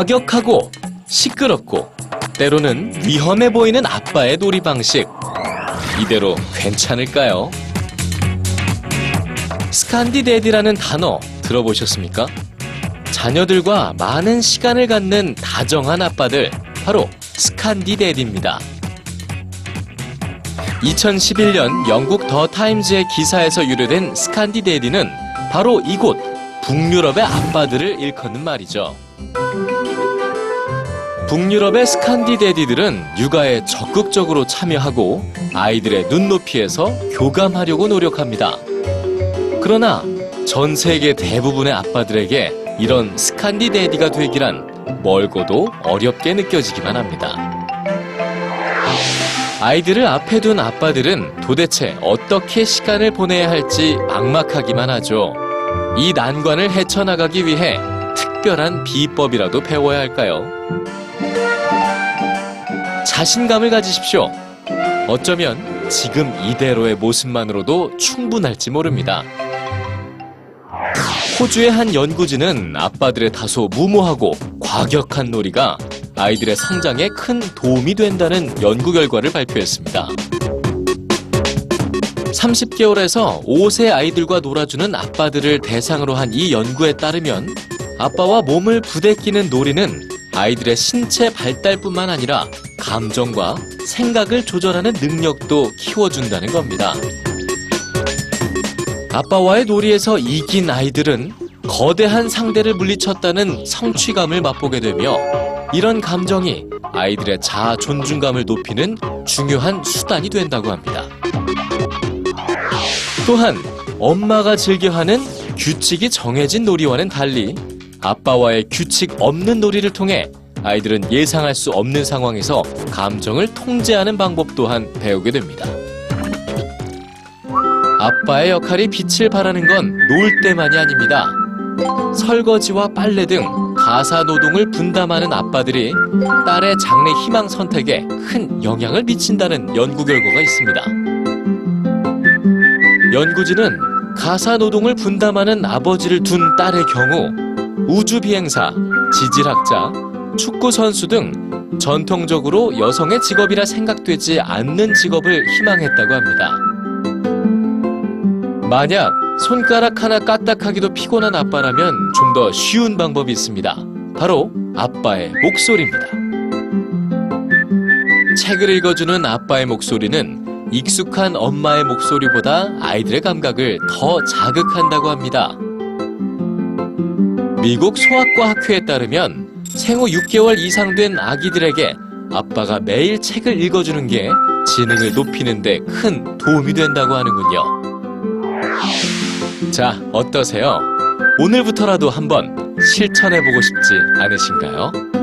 과격하고 시끄럽고 때로는 위험해 보이는 아빠의 놀이 방식. 이대로 괜찮을까요? 스칸디데디라는 단어 들어보셨습니까? 자녀들과 많은 시간을 갖는 다정한 아빠들, 바로 스칸디데디입니다. 2011년 영국 더 타임즈의 기사에서 유래된 스칸디데디는 바로 이곳 북유럽의 아빠들을 일컫는 말이죠. 북유럽의 스칸디데디들은 육아에 적극적으로 참여하고 아이들의 눈높이에서 교감하려고 노력합니다. 그러나 전 세계 대부분의 아빠들에게 이런 스칸디데디가 되기란 멀고도 어렵게 느껴지기만 합니다. 아이들을 앞에 둔 아빠들은 도대체 어떻게 시간을 보내야 할지 막막하기만 하죠. 이 난관을 헤쳐나가기 위해 특별한 비법이라도 배워야 할까요? 자신감을 가지십시오. 어쩌면 지금 이대로의 모습만으로도 충분할지 모릅니다. 호주의 한 연구진은 아빠들의 다소 무모하고 과격한 놀이가 아이들의 성장에 큰 도움이 된다는 연구 결과를 발표했습니다. 30개월에서 5세 아이들과 놀아주는 아빠들을 대상으로 한 이 연구에 따르면 아빠와 몸을 부대끼는 놀이는 아이들의 신체 발달뿐만 아니라 감정과 생각을 조절하는 능력도 키워준다는 겁니다. 아빠와의 놀이에서 이긴 아이들은 거대한 상대를 물리쳤다는 성취감을 맛보게 되며 이런 감정이 아이들의 자아 존중감을 높이는 중요한 수단이 된다고 합니다. 또한 엄마가 즐겨 하는 규칙이 정해진 놀이와는 달리 아빠와의 규칙 없는 놀이를 통해 아이들은 예상할 수 없는 상황에서 감정을 통제하는 방법 또한 배우게 됩니다. 아빠의 역할이 빛을 발하는 건 놀 때만이 아닙니다. 설거지와 빨래 등 가사 노동을 분담하는 아빠들이 딸의 장래 희망 선택에 큰 영향을 미친다는 연구 결과가 있습니다. 연구진은 가사 노동을 분담하는 아버지를 둔 딸의 경우 우주 비행사, 지질학자, 축구 선수 등 전통적으로 여성의 직업이라 생각되지 않는 직업을 희망했다고 합니다. 만약 손가락 하나 까딱하기도 피곤한 아빠라면 좀 더 쉬운 방법이 있습니다. 바로 아빠의 목소리입니다. 책을 읽어주는 아빠의 목소리는 익숙한 엄마의 목소리보다 아이들의 감각을 더 자극한다고 합니다. 미국 소아과 학회에 따르면 생후 6개월 이상 된 아기들에게 아빠가 매일 책을 읽어주는 게 지능을 높이는데 큰 도움이 된다고 하는군요. 자, 어떠세요? 오늘부터라도 한번 실천해보고 싶지 않으신가요?